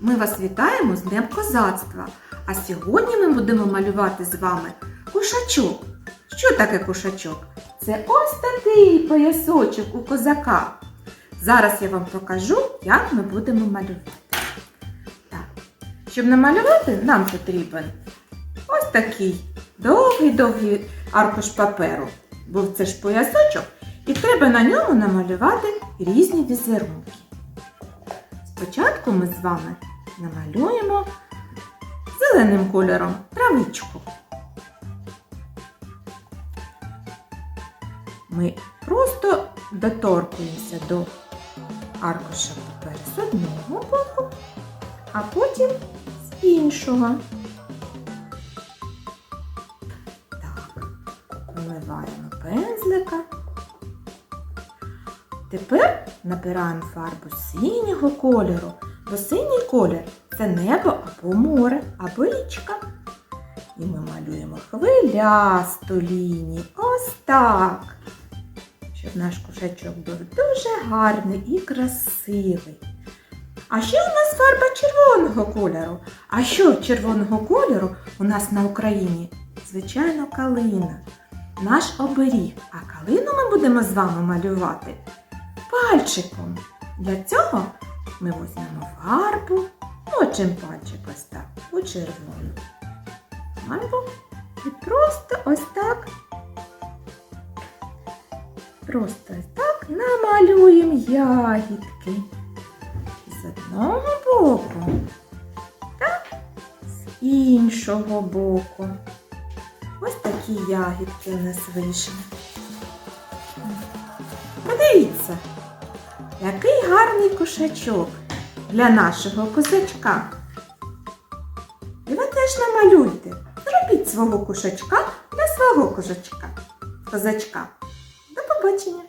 Ми вас вітаємо з Днем Козацтва. А сьогодні ми будемо малювати з вами кушачок. Що таке кушачок? Це ось такий поясочок у козака. Зараз я вам покажу, як ми будемо малювати. Так. Щоб намалювати, нам потрібен ось такий довгий-довгий аркуш паперу. Бо це ж поясочок, і треба на ньому намалювати різні візерунки. Спочатку ми з вами намалюємо зеленим кольором травичку. Ми просто доторкуємося до аркуша паперу з одного боку, а потім з іншого. Так, вимиваємо пензлика. Тепер набираємо фарбу синього кольору, бо синій колір це небо або море, або річка. І ми малюємо хвилясту лінію. Ось так. Щоб наш кушачок був дуже гарний і красивий. А ще у нас фарба червоного кольору. А що червоного кольору у нас на Україні? Звичайно, калина. Наш оберіг. А калину ми будемо з вами малювати пальчиком. Для цього ми візьмемо фарбу, мочимо пальчик ось так у червону фарбу і просто ось так, просто ось так намалюємо ягідки. З одного боку та з іншого боку. Ось такі ягідки у нас вийшли. Подивіться, який гарний кошачок для нашого козачка. І ви теж намалюйте. Зробіть свого кошачка для свого козачка. Козачка. До побачення!